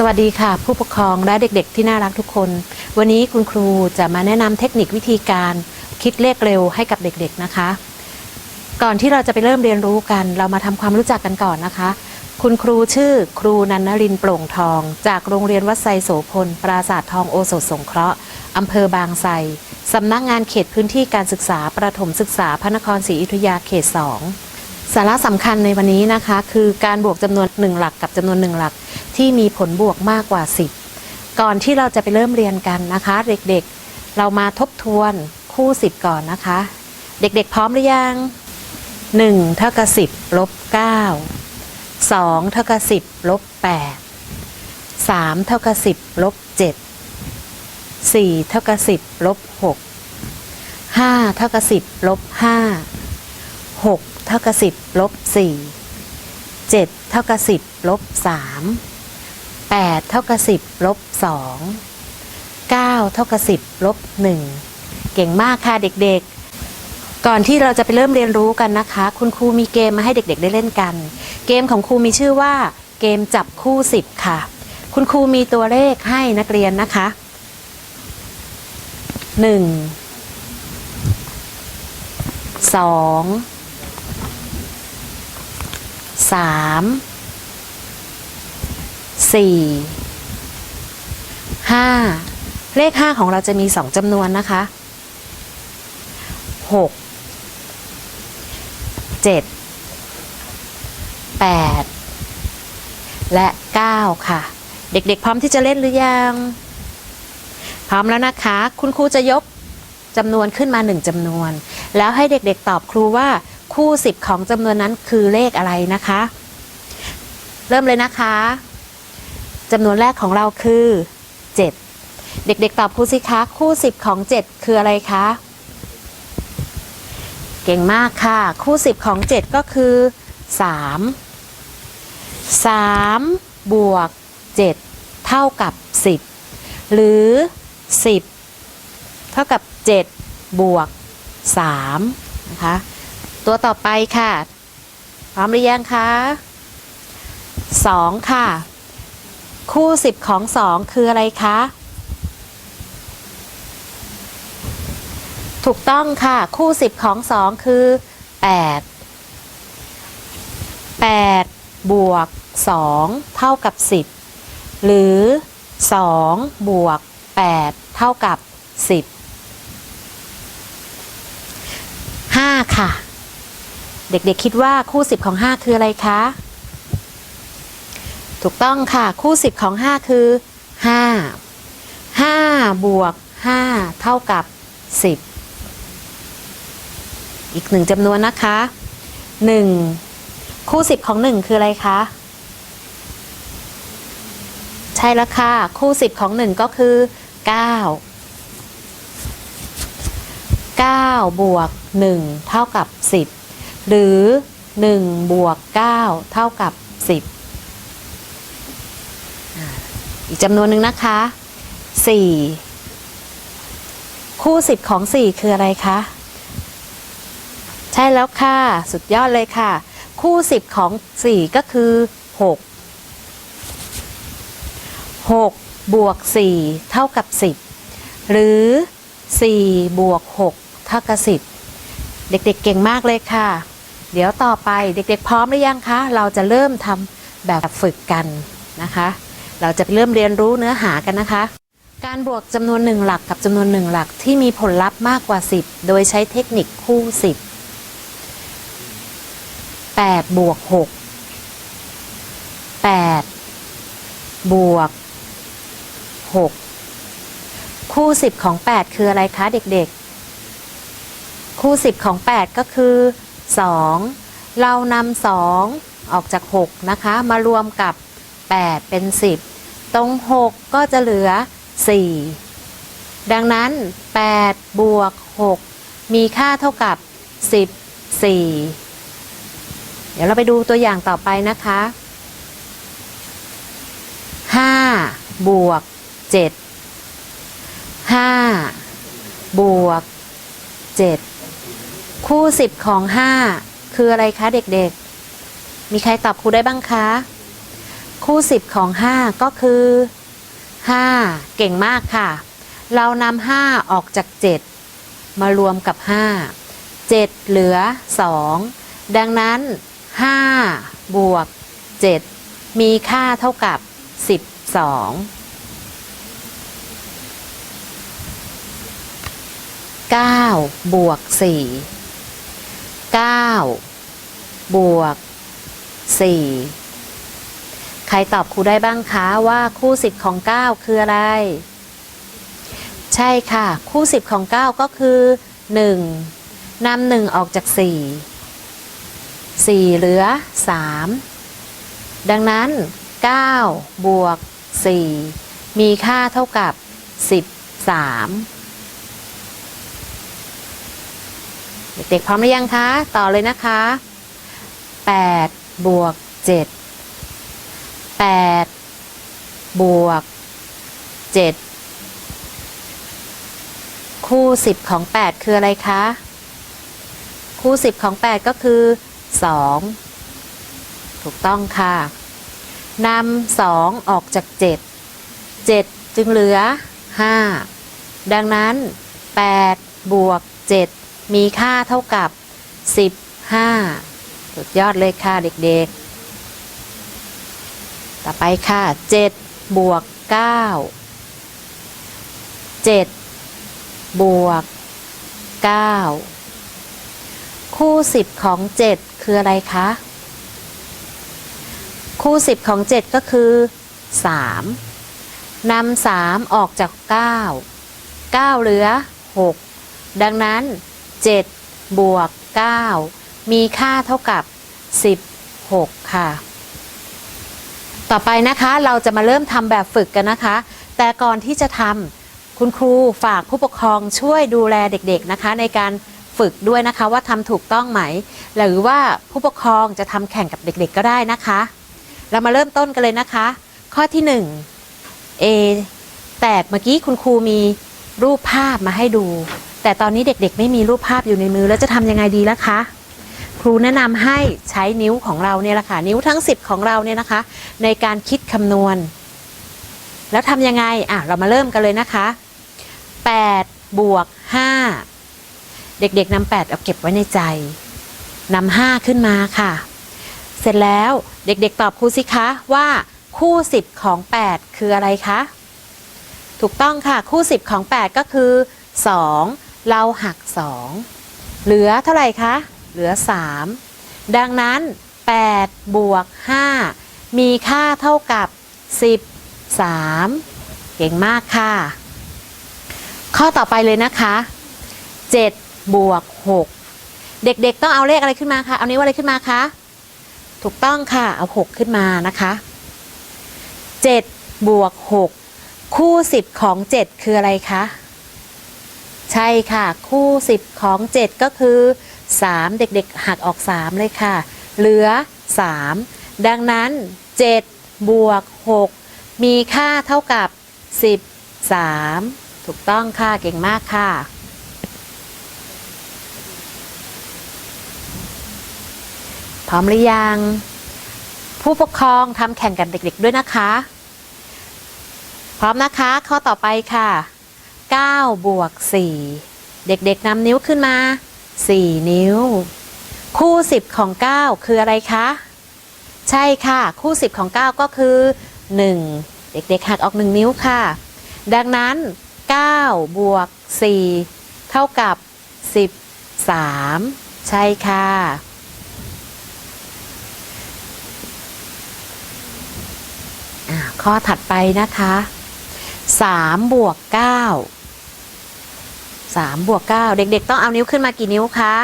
สวัสดีค่ะ ผู้ปกครองและเด็กๆ ที่น่ารักทุกคน วันนี้คุณครูจะมาแนะนำเทคนิควิธีการคิดเลขเร็วให้กับเด็กๆนะคะ ก่อนที่เราจะไปเริ่มเรียนรู้กัน เรามาทำความรู้จักกันก่อนนะคะ คุณครูชื่อครูนันนรินโปร่งทอง จากโรงเรียนวัดไซโสพล ปราสาททองโอสถสงเคราะห์อำเภอบางไทรสำนักงานเขตพื้นที่การศึกษาประถมศึกษาพระนครศรีอยุธยาเขต 2 สาระสำคัญในวันนี้นะคะ คือการบวกจำนวน 1 หลักกับจำนวน 1 หลัก ที่มีผลบวกมากกว่า 10 ก่อนที่เราจะไปเริ่มเรียนกันนะคะ เด็กๆ เรามาทบทวนคู่ 10 ก่อนนะคะ เด็กๆ พร้อมหรือยัง 1 เท่ากับ 10ลบ9 2 เท่ากับ 10ลบ8 3 เท่ากับ 10ลบ7 4 เท่ากับ 10ลบ6 5เท่ากับ10ลบ5 6เท่ากับ10ลบ4 7เท่ากับ10ลบ3 8 เท่ากับ 10ลบ2 9 เท่ากับ 10ลบ1 เก่งมากค่ะเด็กๆ ก่อนที่เราจะไปเริ่มเรียนรู้กันนะคะ คุณครูมีเกมมาให้เด็กๆได้เล่นกัน เกมของครูมีชื่อว่า เกมจับคู่ 10 ค่ะ คุณครูมีตัวเลขให้นักเรียนนะคะ 1 2ส สี่ห้าเลขห้าของเราจะมีสองจำนวนนะคะหกเจ็ดแปดและเก้าค่ะ เด็กๆ พร้อมที่จะเล่นหรือยัง พร้อมแล้วนะคะ คุณครูจะยกจำนวนขึ้นมาหนึ่งจำนวน แล้วให้เด็กๆ ตอบครูว่าคู่สิบของจำนวนนั้นคือเลขอะไรนะคะ เริ่มเลยนะคะ จำนวนแรกของเราคือ 7 เด็กๆตอบครูสิคะคู่สิบของ 7 คืออะไรคะ เก่งมากค่ะ คู่สิบของ 7 ก็คือ 3 3 บวก 7 เท่ากับ 10 หรือ 10 เท่ากับ 7 บวก3นะคะตัวต่อไปค่ะ พร้อมหรือยังคะสองค่ะ คู่สิบของสองคืออะไรคะ ถูกต้องค่ะ คู่สิบของสองคือแปดแปดบวกสองเท่ากับสิบหรือสองบวกแปดเท่ากับสิบห้าค่ะ เด็กๆคิดว่าคู่สิบของ5คืออะไรคะ ถูกต้องค่ะ คู่สิบของ 5 คือ 5 5 บวก 5 เท่ากับ 10 อีกหนึ่งจำนวนนะคะ 1 คู่สิบของ 1 คืออะไรคะ ใช่แล้วค่ะ คู่สิบของ 1 ก็คือ 9 9 บวก 1 เท่ากับ 10 หรือ 1 บวก 9 เท่ากับ 10 อีกจำนวนหนึ่งนะคะ 4 คู่ 10 ของ 4 คืออะไรคะ ใช่แล้วค่ะ สุดยอดเลยค่ะ คู่ 10 ของ 4 ก็คือ 6 6 บวก 4 เท่ากับ 10 หรือ 4 บวก 6 เท่ากับ 10 เด็กๆเก่งมากเลยค่ะ เดี๋ยวต่อไปเด็กๆพร้อมหรือยังคะ เราจะเริ่มทำแบบฝึกกันนะคะ เราจะเริ่มเรียนรู้เนื้อหากันนะคะ การบวกจำนวนหนึ่งหลักกับจำนวนหนึ่งหลักที่มีผลลัพธ์มากกว่า 10 โดยใช้เทคนิคคู่ 10 8บวก6 8บวก6 คู่ 10 ของ 8 คืออะไรคะเด็กๆ คู่ 10 ของ 8 ก็คือ 2 เรานำ2 ออกจาก 6 นะคะ มารวมกับ 8 เป็น 10 ตรง 6 ก็จะเหลือ 4 ดังนั้น 8 บวก 6 มีค่าเท่ากับ 14 เดี๋ยวเราไปดูตัวอย่างต่อไปนะคะ 5 บวก 7 5 บวก 7 คู่ 10 ของ 5 คืออะไรคะเด็กๆ มีใครตอบครูได้บ้างคะ คู่10ของ 5 ก็คือ 5 เก่งมากค่ะ เรานำ5ออกจาก 7 มารวมกับ 5 7 เหลือ 2 ดังนั้น 5 บวก 7 มีค่าเท่ากับ 12 9 บวก 4 9 บวก 4 ใครตอบครูได้บ้างคะว่าคู่10ของ 9 คืออะไร ใช่ค่ะ คู่10ของ 9 ก็คือ 1นำ1ออกจาก 4 4 เหลือ 3 ดังนั้น 9 บวก 4 มีค่าเท่ากับ 13เด็กๆพร้อมหรือยังคะ ต่อเลยนะคะ 8 บวก 7 8 บวก 7 คู่ 10 ของ 8 คืออะไรคะ คู่ 10 ของ 8 ก็คือ 2 ถูกต้องค่ะนำ2ออกจาก 7 7 จึงเหลือ 5 ดังนั้น 8 บวก 7 มีค่าเท่ากับ 15 สุดยอดเลยค่ะเด็กๆ ต่อไปค่ะ7บวก9 7บวก9 คู่ 10 ของ 7 คืออะไรคะ คู่ 10 ของ 7 ก็คือ 3นำ3ออกจาก 9 9 เหลือ 6 ดังนั้น 7 บวก 9 มีค่าเท่ากับ 16 ค่ะ ต่อไปนะคะเราจะมาเริ่มทำแบบฝึกกันนะคะ แต่ก่อนที่จะทำคุณครูฝากผู้ปกครองช่วยดูแลเด็กๆนะคะ ในการฝึกด้วยนะคะว่าทำถูกต้องไหม หรือว่าผู้ปกครองจะทำแข่งกับเด็กๆก็ได้นะคะ เรามาเริ่มต้นกันเลยนะคะ ข้อที่ 1 A แตกเมื่อกี้คุณครูมีรูปภาพมาให้ดู แต่ตอนนี้เด็กๆ ไม่มีรูปภาพอยู่ในมือแล้วจะทำยังไงดีล่ะคะ ครูแนะนำให้ใช้นิ้วของเราเนี่ยแหละค่ะนิ้วทั้ง 10 ของเราเนี่ยนะคะ ในการคิดคำนวณ แล้วทำยังไงอะเรามาเริ่มกันเลยนะคะ 8 บวก 5 เด็กๆนำ8เอาเก็บไว้ในใจนำ5ขึ้นมาค่ะ เสร็จแล้วเด็กๆตอบครูสิคะว่าคู่ 10 ของ 8 คืออะไรคะ ถูกต้องค่ะคู่ 10 ของ 8 ก็คือ 2 เราหัก 2 เหลือเท่าไหร่คะ เหลือ 3 ดังนั้น 8 บวก 5 มีค่าเท่ากับ 13 เก่งมากค่ะ ข้อต่อไปเลยนะคะ 7 บวก 6 เด็กๆ ต้องเอาเลขอะไรขึ้นมาคะ เอานิ้ว่าอะไรขึ้นมาคะ ถูกต้องค่ะ เอา 6 ขึ้นมานะคะ 7 บวก 6 คู่ 10 ของ 7 คืออะไรคะ ใช่ค่ะ คู่ 10 ของ 7 ก็คือ 3 เด็กๆ หักออก 3 เลยค่ะ เหลือ 3 ดังนั้น 7 บวก 6 มีค่าเท่ากับ 13 ถูกต้องค่ะ เก่งมากค่ะ พร้อมหรือยัง ผู้ปกครองทำแข่งกับเด็กๆด้วยนะคะ พร้อมนะคะ ข้อต่อไปค่ะ 9 บวก 4 เด็กๆนำนิ้วขึ้นมา 4 นิ้ว คู่ 10 ของ 9 คืออะไรคะ ใช่ค่ะ คู่ 10 ของ 9 ก็คือ 1 เด็กๆหักออก 1 นิ้วค่ะ ดังนั้น 9 บวก 4 เท่ากับ 13 ใช่ค่ะ ข้อถัดไปนะคะ 3 บวก 9 3บวก9เด็ก ๆ ต้องเอานิ้วขึ้นมากี่นิ้วคะ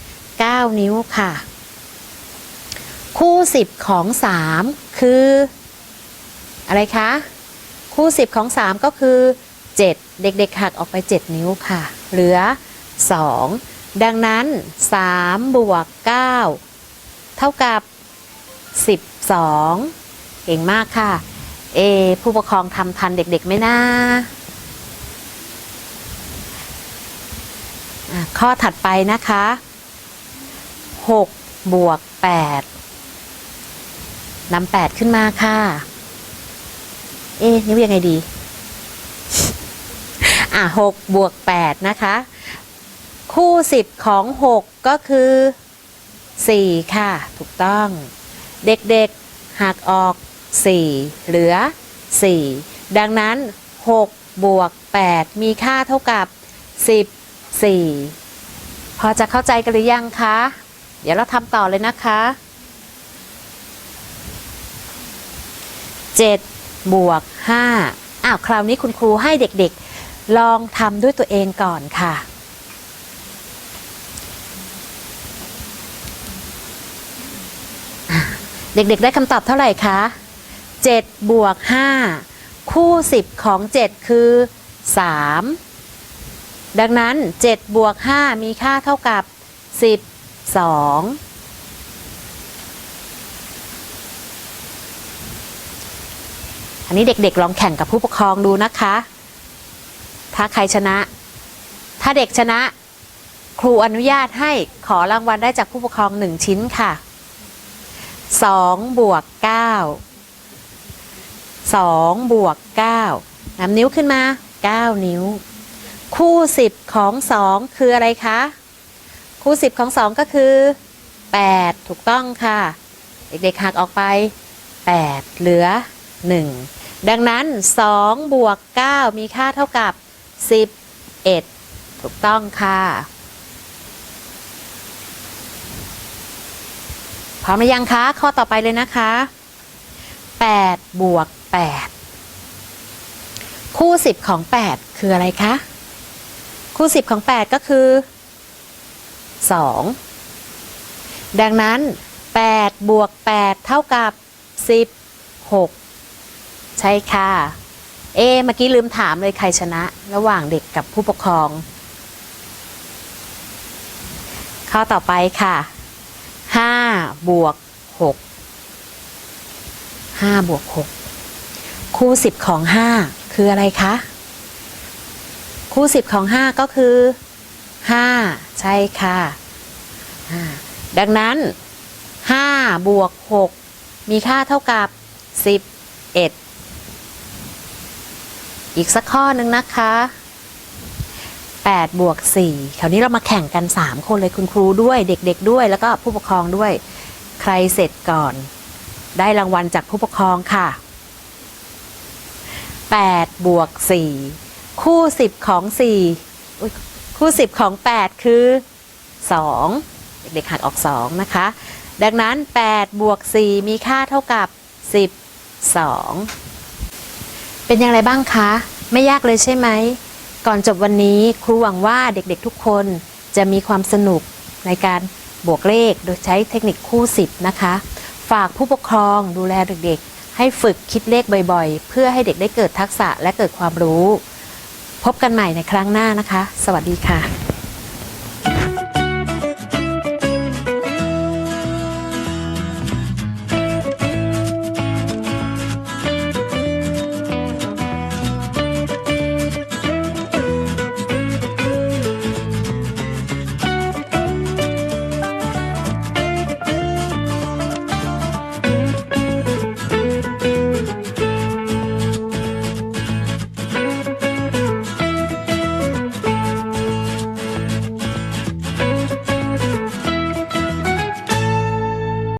9 นิ้วค่ะ คู่ 10 ของ 3 คือ อะไรคะ คู่ 10 ของ 3 ก็คือ 7 เด็ก ๆ หักออกไป 7 นิ้วค่ะ เหลือ 2 ดังนั้น 3 บวก 9 เท่ากับ 12 เก่งมากค่ะ เอ ผู้ปกครองทำทันเด็ก ๆ ไหมนะอะ ข้อถัดไปนะคะ6บวก8นำแปดขึ้นมาค่ะ เอ๊ะนิ้วยังไงดี อะหกบวกแปดนะคะ คู่สิบของหกก็คือสี่ค่ะ ถูกต้อง เด็กๆหักออกสี่เหลือสี่ดังนั้นหกบวกแปดมีค่าเท่ากับสิ บสี่พอจะเข้าใจกันหรือยังคะ เดี๋ยวเราทำต่อเลยนะคะเจ็ดบวกห้าอ้าว คราวนี้คุณครูให้เด็กๆ ลองทำด้วยตัวเองก่อนค่ะเด็กๆ ได้คำตอบเท่าไหร่คะ 7 บวก 5 คู่ 10 ของ 7 คือ 3 ดังนั้น 7 บวก 5 มีค่าเท่ากับ 12 อันนี้เด็กๆลองแข่งกับผู้ปกครองดูนะคะ ถ้าใครชนะ ถ้าเด็กชนะ ครูอนุญาตให้ขอรางวัลได้จากผู้ปกครอง 1 ชิ้นค่ะสองบวกเก้าสองบวกเก้านำนิ้วขึ้นมาเก้านิ้ว คู่สิบของสองคืออะไรคะ คู่สิบของสองก็คือแปดถูกต้องค่ะ เด็กๆหักออกไปแปดเหลือหนึ่งดังนั้นสองบวกเก้ามีค่าเท่ากับสิบเอ็ดถูกต้องค่ะ พร้อมหรือยังคะ ข้อต่อไปเลยนะคะ 8 บวก 8 คู่ 10 ของ 8 คืออะไรคะ คู่ 10 ของ 8 ก็คือ 2 ดังนั้น 8 บวก 8 เท่ากับ 16 ใช่ค่ะ เอ เมื่อกี้ลืมถามเลยใครชนะ ระหว่างเด็กกับผู้ปกครอง ข้อต่อไปค่ะห้าบวกหกห้าบวกหกคู่สิบของห้าคืออะไรคะ คู่สิบของห้าก็คือห้าใช่ค่ะดังนั้นห้าบวกหกมีค่าเท่ากับสิบเอ็ดอีกสักข้อหนึ่งนะคะ8บวก4คราวนี้เรามาแข่งกัน 3 คนเลยคุณครูด้วยเด็กๆด้วย แล้วก็ผู้ปกครองด้วย ใครเสร็จก่อน ได้รางวัลจากผู้ปกครองค่ะ8บวก4 คู่10ของ4อุ๊ยคู่10ของ8คือ2เด็กๆหักออก2นะคะ ดังนั้น8บวก4มีค่าเท่ากับ12เป็นอย่างไรบ้างคะ ไม่ยากเลยใช่ไหม ก่อนจบวันนี้ครูหวังว่าเด็กๆทุกคนจะมีความสนุกในการบวกเลขโดยใช้เทคนิคคู่สิบนะคะ ฝากผู้ปกครองดูแลเด็กๆ ให้ฝึกคิดเลขบ่อยๆ เพื่อให้เด็กได้เกิดทักษะและเกิดความรู้ พบกันใหม่ในครั้งหน้านะคะ สวัสดีค่ะ